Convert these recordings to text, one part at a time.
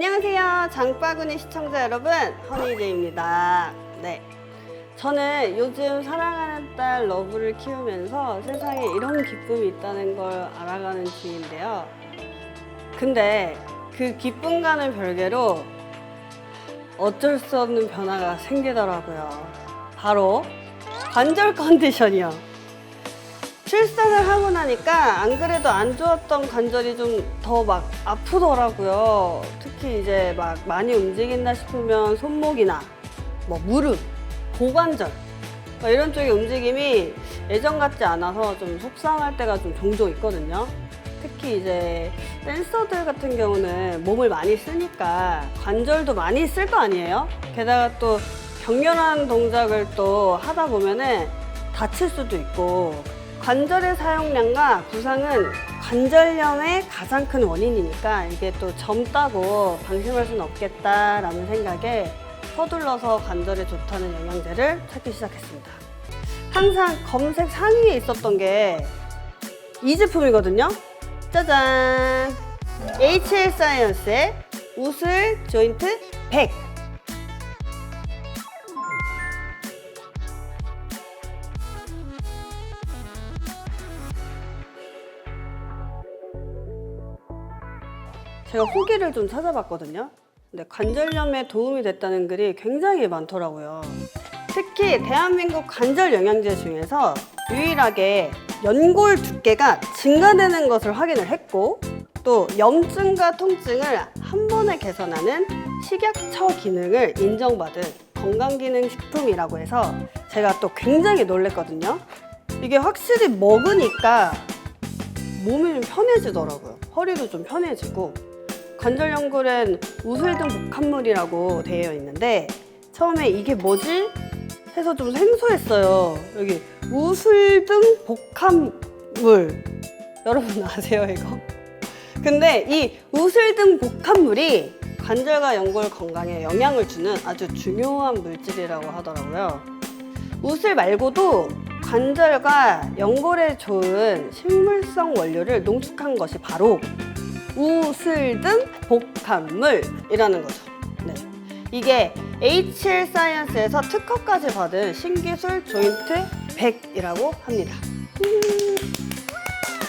안녕하세요. 장바구니 시청자 여러분, 허니제입니다. 네. 저는 요즘 사랑하는 딸 러브를 키우면서 세상에 이런 기쁨이 있다는 걸 알아가는 중인데요. 근데 그 기쁨과는 별개로 어쩔 수 없는 변화가 생기더라고요. 바로 관절 컨디션이요. 출산을 하고 나니까 안 그래도 안 좋았던 관절이 좀 더 막 아프더라고요. 특히 이제 막 많이 움직인다 싶으면 손목이나 뭐 무릎, 고관절 뭐 이런 쪽의 움직임이 예전 같지 않아서 좀 속상할 때가 좀 종종 있거든요. 특히 이제 댄서들 같은 경우는 몸을 많이 쓰니까 관절도 많이 쓸 거 아니에요? 게다가 또 격렬한 동작을 또 하다 보면은 다칠 수도 있고 관절의 사용량과 부상은 관절염의 가장 큰 원인이니까 이게 또 젊다고 방심할 수는 없겠다라는 생각에 서둘러서 관절에 좋다는 영양제를 찾기 시작했습니다. 항상 검색 상위에 있었던 게 이 제품이거든요. 짜잔! HL 사이언스의 우슬 조인트 100. 제가 후기를 좀 찾아봤거든요. 근데 관절염에 도움이 됐다는 글이 굉장히 많더라고요. 특히 대한민국 관절 영양제 중에서 유일하게 연골 두께가 증가되는 것을 확인을 했고 또 염증과 통증을 한 번에 개선하는 식약처 기능을 인정받은 건강기능식품이라고 해서 제가 또 굉장히 놀랬거든요. 이게 확실히 먹으니까 몸이 좀 편해지더라고요. 허리도 좀 편해지고 관절 연골엔 우슬 등 복합물이라고 되어 있는데 처음에 이게 뭐지? 해서 좀 생소했어요. 여기 우슬 등 복합물 여러분 아세요 이거? 근데 이 우슬 등 복합물이 관절과 연골 건강에 영향을 주는 아주 중요한 물질이라고 하더라고요. 우슬 말고도 관절과 연골에 좋은 식물성 원료를 농축한 것이 바로 우슬 등 복합물이라는 거죠. 네. 이게 HL 사이언스에서 특허까지 받은 신기술 조인트 100이라고 합니다. 음,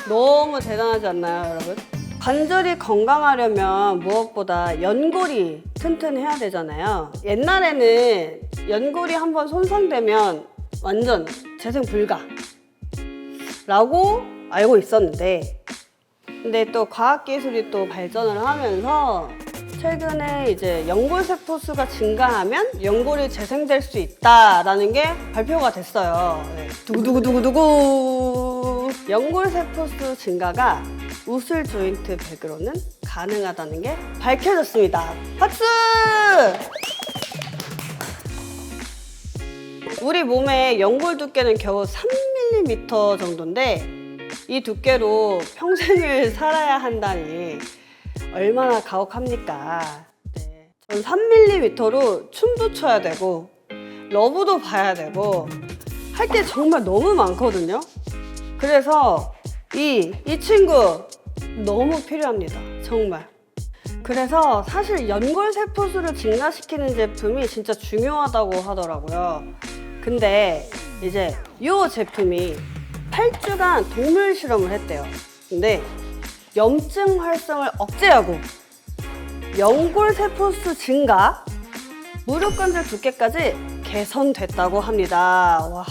너무 대단하지 않나요, 여러분? 관절이 건강하려면 무엇보다 연골이 튼튼해야 되잖아요. 옛날에는 연골이 한번 손상되면 완전 재생 불가. 라고 알고 있었는데, 근데 또 과학기술이 또 발전을 하면서 최근에 이제 연골 세포 수가 증가하면 연골이 재생될 수 있다라는 게 발표가 됐어요. 네. 두구두구두구두구. 연골 세포 수 증가가 우슬 조인트 100으로는 가능하다는 게 밝혀졌습니다. 박수! 우리 몸의 연골 두께는 겨우 3mm 정도인데 이 두께로 평생을 살아야 한다니 얼마나 가혹합니까? 네. 전 3mm로 춤도 춰야 되고 러브도 봐야 되고 할 게 정말 너무 많거든요. 그래서 이, 이 친구 너무 필요합니다. 정말. 그래서 사실 연골 세포수를 증가시키는 제품이 진짜 중요하다고 하더라고요. 근데 이제 이 제품이 8주간 동물 실험을 했대요. 근데 염증 활성을 억제하고 연골 세포수 증가, 무릎 관절 두께까지 개선됐다고 합니다. 와,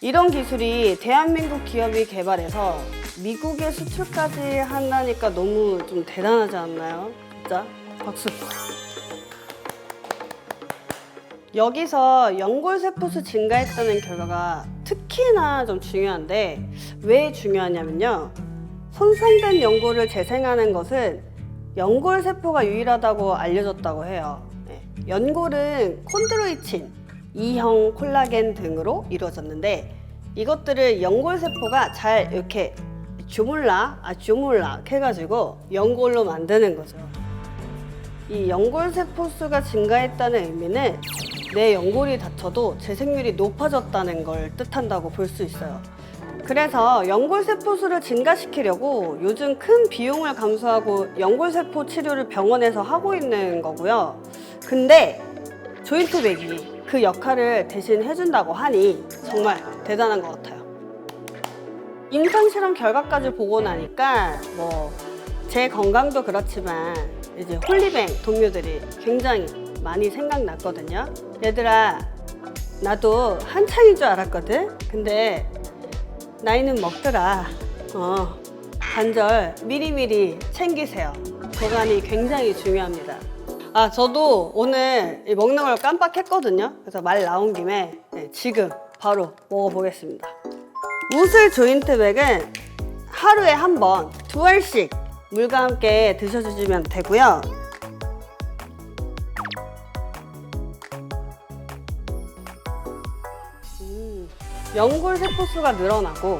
이런 기술이 대한민국 기업이 개발해서 미국에 수출까지 한다니까 너무 좀 대단하지 않나요? 진짜 박수. 여기서 연골 세포수 증가했다는 결과가 특히나 좀 중요한데 왜 중요하냐면요. 손상된 연골을 재생하는 것은 연골 세포가 유일하다고 알려졌다고 해요. 네. 연골은 콘드로이친, E형 콜라겐 등으로 이루어졌는데 이것들을 연골 세포가 잘 이렇게 주물락, 아 주물락 해가지고 연골로 만드는 거죠. 이 연골 세포 수가 증가했다는 의미는 내 연골이 다쳐도 재생률이 높아졌다는 걸 뜻한다고 볼 수 있어요. 그래서 연골세포 수를 증가시키려고 요즘 큰 비용을 감수하고 연골세포 치료를 병원에서 하고 있는 거고요. 근데 조인트백이 그 역할을 대신 해준다고 하니 정말 대단한 것 같아요. 임상 실험 결과까지 보고 나니까 뭐 제 건강도 그렇지만 이제 홀리뱅 동료들이 굉장히 많이 생각났거든요. 얘들아, 나도 한창인 줄 알았거든. 근데 나이는 먹더라. 어, 관절 미리미리 챙기세요. 건강이 굉장히 중요합니다. 아, 저도 오늘 이 먹는 걸 깜빡했거든요. 그래서 말 나온 김에 네, 지금 바로 먹어보겠습니다. 우슬 조인트백은 하루에 한 번 두 알씩 물과 함께 드셔주시면 되고요. 연골 세포수가 늘어나고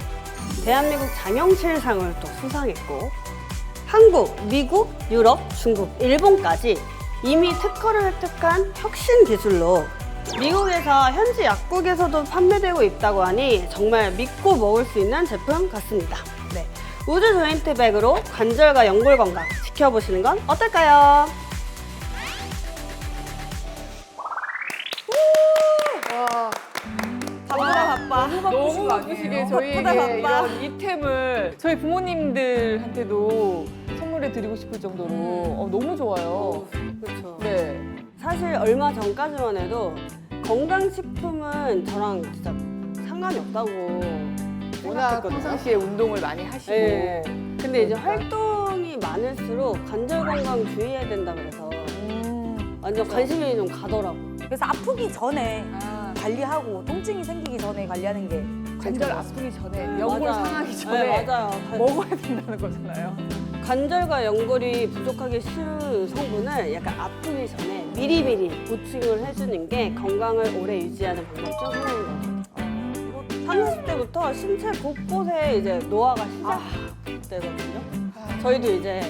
대한민국 장영실상을 또 수상했고 한국, 미국, 유럽, 중국, 일본까지 이미 특허를 획득한 혁신 기술로 미국에서 현지 약국에서도 판매되고 있다고 하니 정말 믿고 먹을 수 있는 제품 같습니다. 네. 우드 조인트 백으로 관절과 연골 건강 지켜보시는 건 어떨까요? 바빠. 너무 바쁘시게 저희에게 바쁘다, 바빠. 이런 이템을 저희 부모님들한테도 선물해 드리고 싶을 정도로 어, 너무 좋아요. 그렇죠. 네. 사실 얼마 전까지만 해도 건강식품은 저랑 진짜 상관이 없다고 워낙 생각했거든요. 평상시에 운동을 많이 하시고 네. 근데 이제 그러니까. 활동이 많을수록 관절 건강 주의해야 된다 그래서 음. 완전 관심이 좀 가더라고. 그래서 아프기 전에 아, 관리하고 통증이 생기기 전에 관리하는 게 관절 아프기 전에 연골 맞아요. 상하기 전에 네, 맞아요. 관- 먹어야 된다는 거잖아요. 관절과 연골이 부족하기 쉬운 성분을 약간 아프기 전에 미리미리 보충을 해주는 게 건강을 오래 유지하는 방법 중 하나인 것 같아요. 30, 40대부터 신체 곳곳에 이제 노화가 시작되거든요. 저희도 이제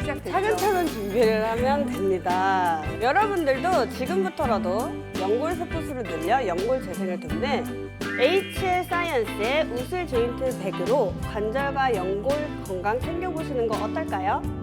시작됐죠. 차근차근 준비를 하면 됩니다. 여러분들도 지금부터라도 연골 세포수를 늘려 연골 재생을 돕는 HL 사이언스의 우슬 조인트 100으로 관절과 연골 건강 챙겨보시는 거 어떨까요?